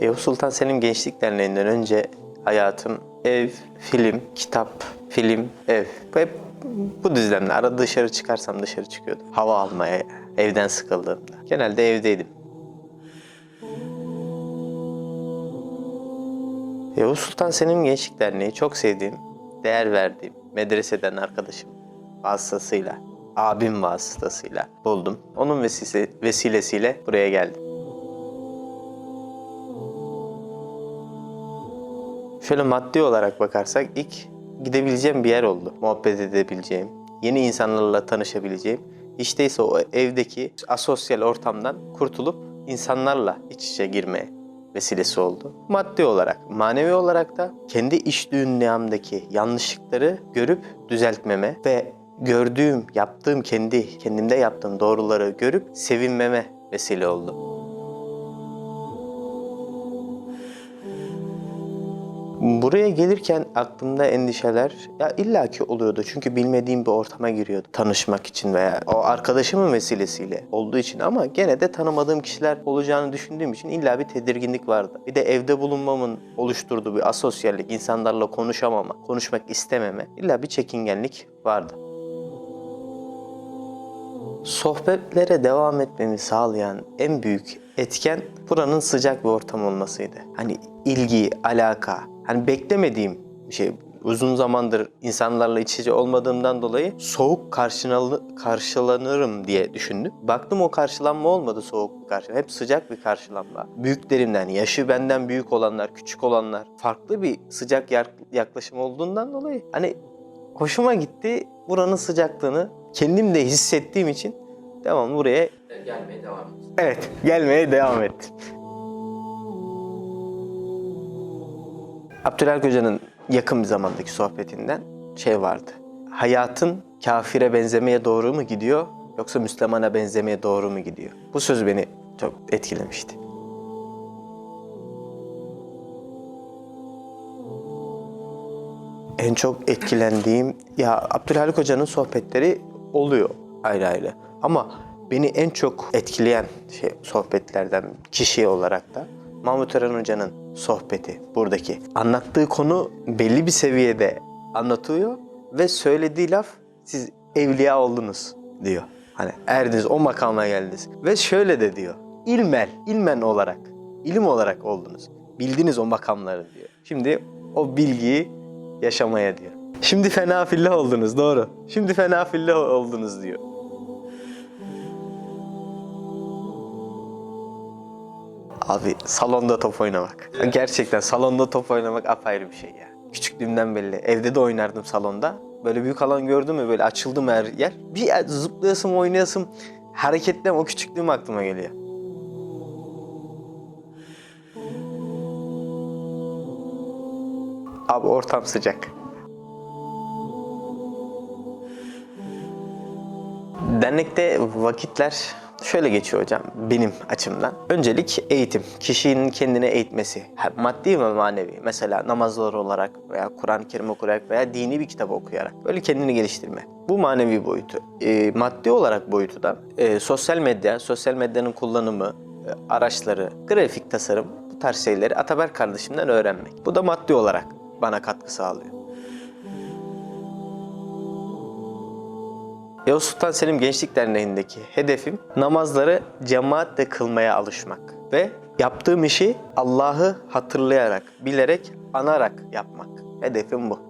Yavuz Sultan Selim Gençlik Derneği'nden önce hayatım ev, film, kitap, film, ev. Hep bu düzlemde. Arada dışarı çıkarsam dışarı çıkıyordum. Hava almaya, evden sıkıldığımda. Genelde evdeydim. Yavuz Sultan Selim Gençlik Derneği çok sevdiğim, değer verdiğim, medreseden arkadaşım vasıtasıyla, abim vasıtasıyla buldum. Onun vesile, vesilesiyle buraya geldim. Şöyle maddi olarak bakarsak ilk gidebileceğim bir yer oldu. Muhabbet edebileceğim, yeni insanlarla tanışabileceğim. İşte ise o evdeki asosyal ortamdan kurtulup insanlarla iç içe girmeye vesilesi oldu. Maddi olarak, manevi olarak da kendi iş dünyamdaki yanlışlıkları görüp düzeltmeme ve gördüğüm, yaptığım kendi, kendimde yaptığım doğruları görüp sevinmeme vesile oldu. Buraya gelirken aklımda endişeler ya illaki oluyordu. Çünkü bilmediğim bir ortama giriyordu. Tanışmak için veya o arkadaşımın vesilesiyle olduğu için ama gene de tanımadığım kişiler olacağını düşündüğüm için illa bir tedirginlik vardı. Bir de evde bulunmamın oluşturduğu bir asosyallik, insanlarla konuşamama, konuşmak istememe illa bir çekingenlik vardı. Sohbetlere devam etmemi sağlayan en büyük etken buranın sıcak bir ortam olmasıydı. Hani ilgi, alaka, hani beklemediğim bir şey. Uzun zamandır insanlarla iç içe olmadığımdan dolayı soğuk karşılanı- karşılanırım diye düşündüm. Baktım o karşılanma olmadı soğuk bir karşılanma. Hep sıcak bir karşılanma. Büyüklerimden, yaşı benden büyük olanlar, küçük olanlar farklı bir sıcak yak- yaklaşım olduğundan dolayı hani hoşuma gitti. Buranın sıcaklığını kendim de hissettiğim için devam buraya gelmeye devam edeceğiz. evet gelmeye devam ettim. Abdülhak Hoca'nın yakın bir zamandaki sohbetinden şey vardı. Hayatın kafire benzemeye doğru mu gidiyor yoksa Müslümana benzemeye doğru mu gidiyor? Bu söz beni çok etkilemişti. En çok etkilendiğim ya Abdülhalik Hoca'nın sohbetleri oluyor ayrı ayrı. Ama beni en çok etkileyen şey sohbetlerden kişi olarak da Mahmut Eren Hoca'nın sohbeti buradaki. Anlattığı konu belli bir seviyede anlatıyor ve söylediği laf siz evliya oldunuz diyor. Hani erdiniz o makama geldiniz. Ve şöyle de diyor. İlmel, ilmen olarak, ilim olarak oldunuz. Bildiniz o makamları diyor. Şimdi o bilgiyi yaşamaya diyor. Şimdi fena fillah oldunuz doğru. Şimdi fena fillah oldunuz diyor. Abi salonda top oynamak. Gerçekten salonda top oynamak apayrı bir şey ya. Küçüklüğümden belli. Evde de oynardım salonda. Böyle büyük alan gördüm mü böyle açıldı mı her yer. Bir zıplayasım oynayasım hareketlem o küçüklüğüm aklıma geliyor. Abi ortam sıcak. Dernekte vakitler şöyle geçiyor hocam benim açımdan. Öncelik eğitim. Kişinin kendini eğitmesi. Maddi ve manevi. Mesela namazlar olarak veya Kur'an-ı Kerim okuyarak veya dini bir kitap okuyarak. Böyle kendini geliştirme. Bu manevi boyutu. Ee, maddi olarak boyutu da e, sosyal medya, sosyal medyanın kullanımı, e, araçları, grafik tasarım bu tarz şeyleri Ataber kardeşimden öğrenmek. Bu da maddi olarak bana katkı sağlıyor. Yavuz Sultan Selim Gençlik Derneği'ndeki hedefim namazları cemaatle kılmaya alışmak ve yaptığım işi Allah'ı hatırlayarak, bilerek, anarak yapmak. Hedefim bu.